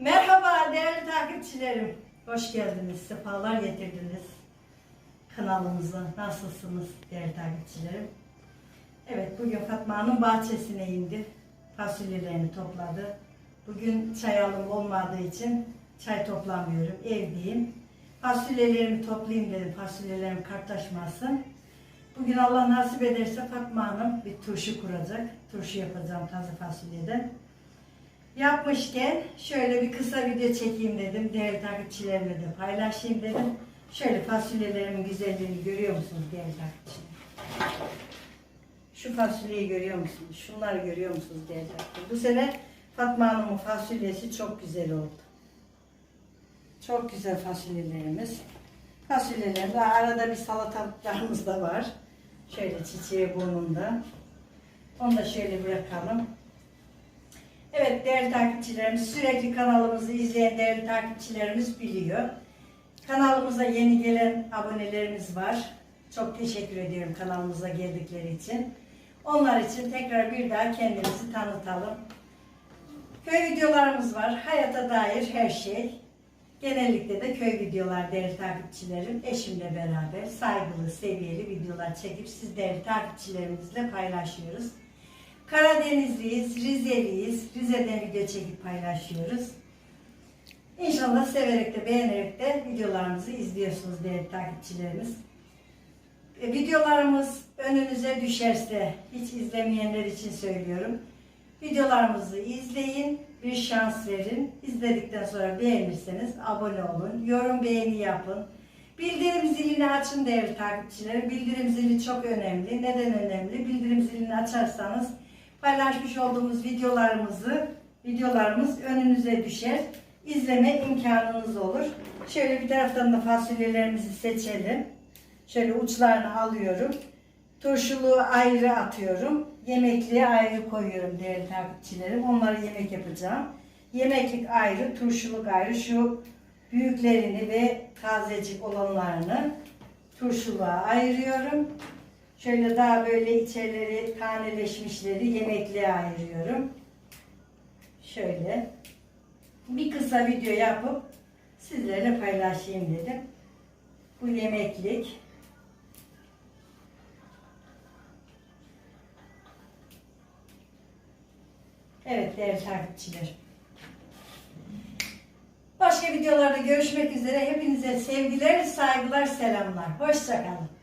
Merhaba değerli takipçilerim. Hoş geldiniz, sefalar getirdiniz kanalımıza. Nasılsınız değerli takipçilerim? Evet, bugün Fatma'nın bahçesine indi. Fasulyelerini topladı. Bugün çay alım olmadığı için çay toplamıyorum, evdeyim. Fasulyelerimi toplayayım dedim, fasulyelerim kartaşmasın. Bugün Allah nasip ederse Fatma Hanım bir turşu kuracak. Turşu yapacağım taze fasulyeden. Yapmışken şöyle bir kısa video çekeyim dedim. Değerli takipçilerimle de paylaşayım dedim. Şöyle fasulyelerimin güzelliğini görüyor musunuz değerli takipçilerim? Şu fasulyeyi görüyor musunuz? Şunları görüyor musunuz değerli takipçilerim? Bu sene Fatma Hanım'ın fasulyesi çok güzel oldu. Çok güzel fasulyelerimiz. Fasulyelerimiz arada bir salatalıklarımız da var. Şöyle çiçeği burnunda. Onu da şöyle bırakalım. Evet değerli takipçilerimiz sürekli kanalımızı izleyen değerli takipçilerimiz biliyor. Kanalımıza yeni gelen abonelerimiz var. Çok teşekkür ediyorum kanalımıza geldikleri için. Onlar için tekrar bir daha kendimizi tanıtalım. Köy videolarımız var. Hayata dair her şey. Genellikle de köy videolar değerli takipçilerim. Eşimle beraber saygılı, seviyeli videolar çekip siz değerli takipçilerimizle paylaşıyoruz. Karadenizliyiz, Rizeliyiz. Rize'den video çekip paylaşıyoruz. İnşallah severek de beğenerek de videolarımızı izliyorsunuz değerli takipçilerimiz. E, videolarımız önünüze düşerse, hiç izlemeyenler için söylüyorum. Videolarımızı izleyin, bir şans verin. İzledikten sonra beğenirseniz abone olun, yorum beğeni yapın. Bildirim zilini açın değerli takipçilerim. Bildirim zili çok önemli. Neden önemli? Bildirim zilini açarsanız paylaşmış olduğumuz videolarımızı videolarımız önünüze düşer. İzleme imkanınız olur. Şöyle bir taraftan da fasulyelerimizi seçelim. Şöyle uçlarını alıyorum. Turşuluğu ayrı atıyorum. Yemekliği ayrı koyuyorum değerli takipçilerim. Onları yemek yapacağım. Yemeklik ayrı, turşuluk ayrı. Şu büyüklerini ve tazecik olanlarını turşuluğa ayırıyorum. Şöyle daha böyle içerileri taneleşmişleri yemekliğe ayırıyorum. Şöyle bir kısa video yapıp sizlerle paylaşayım dedim. Bu yemeklik. Evet değerli takipçiler. Başka videolarda görüşmek üzere. Hepinize sevgiler, saygılar, selamlar. Hoşçakalın.